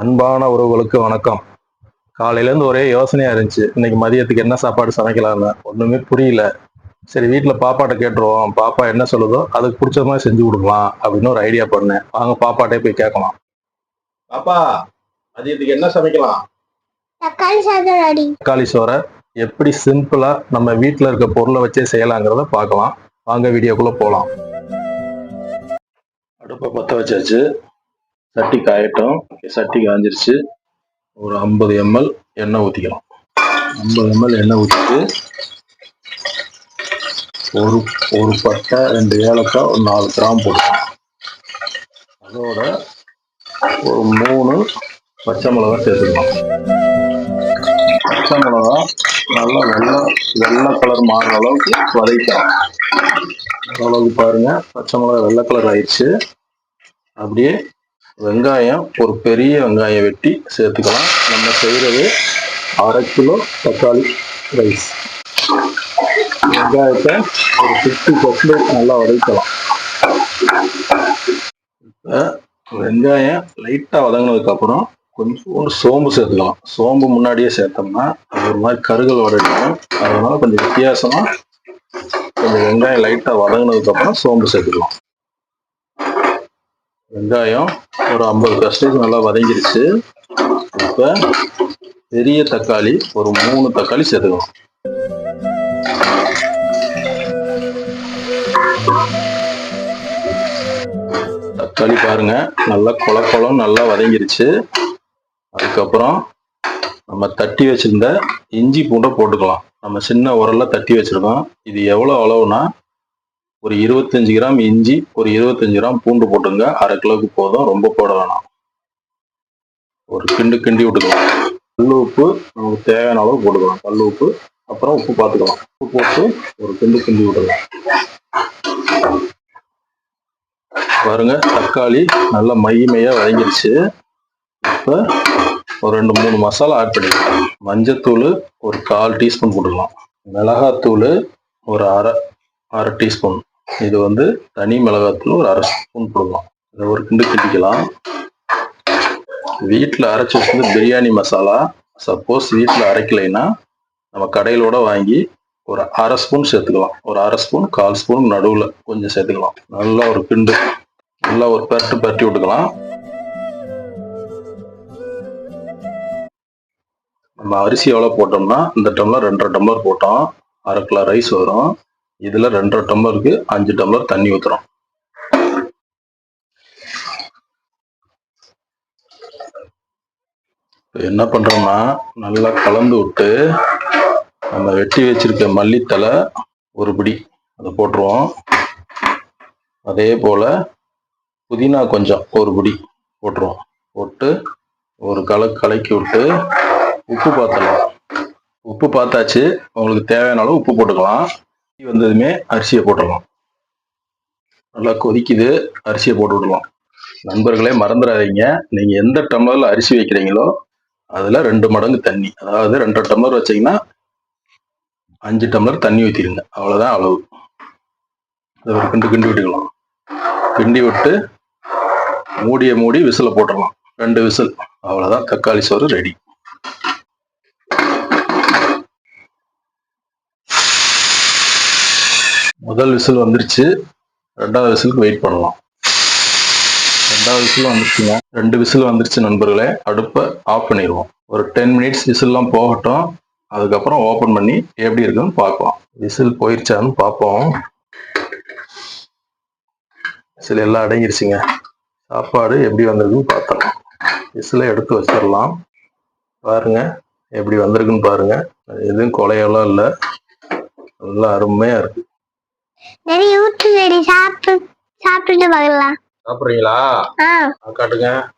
அன்பான உறவுகளுக்கு வணக்கம். காலையிலேருந்து ஒரே யோசனையா இருந்துச்சு. இன்னைக்கு மதியத்துக்கு என்ன சாப்பாடு சமைக்கலாம்னு. ஒண்ணுமே புரியல. சரி வீட்டில் பாப்பாட்ட கேட்டுருவோம். பாப்பா என்ன சொல்லுதோ அதுக்கு பிடிச்ச மாதிரி செஞ்சு கொடுக்கலாம் அப்படின்னு ஒரு ஐடியா பண்ணேன். வாங்க பாப்பாட்டே போய் கேட்கலாம். பாப்பா மதியத்துக்கு என்ன சமைக்கலாம்? தக்காளி சாதம் ரெடி. தக்காளி சோறை எப்படி சிம்பிளா நம்ம வீட்டில் இருக்க பொருளை வச்சே செய்யலாங்கிறத பார்க்கலாம். வாங்க வீடியோக்குள்ள போகலாம் அடுப்பை பற்ற வச்சாச்சு. சட்டி காயட்டும் சட்டி காஞ்சிருச்சு. ஒரு ஐம்பது எம்எல் எண்ணெய் ஊற்றிக்கலாம் ஐம்பது எம்எல் எண்ணெய் ஊற்றிட்டு ஒரு ஒரு பட்டை ரெண்டு ஏலக்காய் ஒரு நாலு கிராம் போட்டுக்கலாம். அதோட ஒரு மூணு பச்சை மிளகா சேர்த்துக்கலாம். பச்சை மிளகா நல்லா வெள்ளை வெள்ளை கலர் மாறுற அளவுக்கு வதக்கலாம் அளவுக்கு பாருங்க பச்சை மிளகா வெள்ளை கலர் ஆயிடுச்சு. அப்படியே வெங்காயம் ஒரு பெரிய வெங்காயம் வெட்டி சேர்த்துக்கலாம். நம்ம செய்கிறது அரை கிலோ தக்காளி ரைஸ். வெங்காயத்தை ஒரு ஃபிஃப்டி பர்சன்டேஜ் நல்லா வதக்கலாம். இப்போ வெங்காயம் லைட்டாக வதங்கினதுக்கப்புறம் கொஞ்சம் சோம்பு சேர்த்துக்கலாம். சோம்பு முன்னாடியே சேர்த்தோம்னா அது ஒரு மாதிரி கருகல் வரைக்கும் அதனால கொஞ்சம் வித்தியாசமாக கொஞ்சம் வெங்காயம் லைட்டாக வதங்கினதுக்கப்புறம் சோம்பு சேர்த்துக்கலாம். வெங்காயம் ஒரு ஐம்பது பர்சன்டேஜ் நல்லா வதங்கிருச்சு. இப்போ பெரிய தக்காளி ஒரு மூணு தக்காளி சேர்த்துக்கணும். தக்காளி பாருங்க நல்லா குளக்குளம் நல்லா வதங்கிருச்சு. அதுக்கப்புறம் நம்ம தட்டி வச்சிருந்த இஞ்சி பூண்டை போட்டுக்கலாம். நம்ம சின்ன உரல்ல தட்டி வச்சிருக்கோம். இது எவ்வளோ அளவுனா ஒரு இருபத்தஞ்சு கிராம் இஞ்சி ஒரு இருபத்தஞ்சு கிராம் பூண்டு போட்டுங்க அரை கிலோவுக்கு போதும். ரொம்ப போட வேணாம் ஒரு கிண்டு கிண்டி விட்டுக்கலாம். கல் உப்பு நமக்கு தேவையான அளவு போட்டுக்கலாம். கல் உப்பு அப்புறம் உப்பு பார்த்துக்கலாம் உப்பு போட்டு ஒரு கிண்டு கிண்டி விட்டுக்கலாம். பாருங்க தக்காளி நல்லா மையமையாக மையாக இப்போ ஒரு ரெண்டு மூணு மசாலா ஆட் பண்ணிக்கலாம். மஞ்சத்தூள் ஒரு கால் டீஸ்பூன் போட்டுக்கலாம். மிளகாத்தூள் ஒரு அரை அரை டீஸ்பூன். இது வந்து தனி மிளகாத்தூள் ஒரு அரை ஸ்பூன் போடலாம். இதை ஒரு கிண்டு கிண்டிக்கலாம். வீட்டில் அரைச்சி வச்சது பிரியாணி மசாலா சப்போஸ் வீட்டில் அரைக்கலைன்னா நம்ம கடையிலோட வாங்கி ஒரு அரை ஸ்பூன் சேர்த்துக்கலாம். ஒரு அரை ஸ்பூன் கால் ஸ்பூன் நடுவில் கொஞ்சம் சேர்த்துக்கலாம். நல்லா ஒரு கிண்டு நல்லா ஒரு பரட்டு பரட்டி விட்டுக்கலாம். நம்ம அரிசி எவ்வளோ போட்டோம்னா இந்த டம்ளர் ரெண்டரை டம்ளர் போட்டோம். அரை கிலோ ரைஸ் வரும். இதுல ரெண்டரை டம்ளருக்கு அஞ்சு டம்ளர் தண்ணி ஊத்துறோம். என்ன பண்றோம்னா நல்லா கலந்து விட்டு நம்ம வெட்டி வச்சிருக்க மல்லித்தலை ஒரு பிடி அதை போட்டுருவோம். அதே போல புதினா கொஞ்சம் ஒரு பிடி போட்டுருவோம். போட்டு ஒரு கலை கலக்கி விட்டு உப்பு பார்த்தலாம் உப்பு பார்த்தாச்சு. உங்களுக்கு தேவையான அளவு உப்பு போட்டுக்கலாம். வந்ததுமே அரிசியை போட்டுடலாம். நல்லா கொதிக்குது அரிசியை போட்டு விடலாம். நண்பர்களே மறந்துடாதீங்க. நீங்க எந்த டம்ளரில் அரிசி வைக்கிறீங்களோ அதில் ரெண்டு மடங்கு தண்ணி. அதாவது ரெண்டரை டம்ளர் வச்சீங்கன்னா அஞ்சு டம்ளர் தண்ணி ஊற்றிடுங்க அவ்வளோதான் அளவு. இதை ஒரு கிண்டு கிண்டி விட்டுக்கலாம். கிண்டி விட்டு மூடிய மூடி விசில போட்டுடலாம். ரெண்டு விசில். அவ்வளோதான் தக்காளி சோறு ரெடி. முதல் விசில் வந்துருச்சு. ரெண்டாவது விசிலுக்கு வெயிட் பண்ணலாம். ரெண்டாவது விசில் வந்துருச்சுங்க. ரெண்டு விசில் வந்துருச்சு நண்பர்களே. அடுப்பை ஆஃப் பண்ணிடுவோம். ஒரு டென் மினிட்ஸ் விசில்லாம் போகட்டும். அதுக்கப்புறம் ஓப்பன் பண்ணி எப்படி இருக்குன்னு பார்க்கலாம். விசில் போயிருச்சான்னு பார்ப்போம். விசில் எல்லாம் அடங்கிருச்சுங்க. சாப்பாடு எப்படி வந்திருக்குன்னு பார்த்தோம். விசிலை எடுத்து வச்சிடலாம். பாருங்க எப்படி வந்திருக்குன்னு பாருங்க. எதுவும் கொலையெல்லாம் இல்லை. நல்லா அருமையாக இருக்குது ஊட்டு ரெடி சாப்பிட்டு சாப்பிட்டுட்டு பார்க்கலாம். சாப்பிட்றீங்களா? ஆ. காட்டுங்க.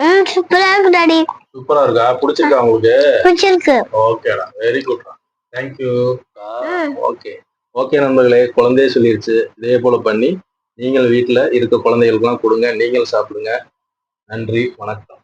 ம் சூப்பரா இருக்கு டாடி. சூப்பரா இருக்கா? பிடிச்சிருக்கா உங்களுக்கு? பிடிச்சிருக்கு. ஓகேடா. வெரி குட்டா தேங்க்யூ ம். ஓகே. ஓகே நண்பர்களே குழந்தையே சொல்லிருச்சு. இதே போல பண்ணி நீங்கள் வீட்டில் இருக்க குழந்தைகளுக்கெல்லாம் கொடுங்க. நீங்களும் சாப்பிடுங்க. நன்றி. வணக்கம்.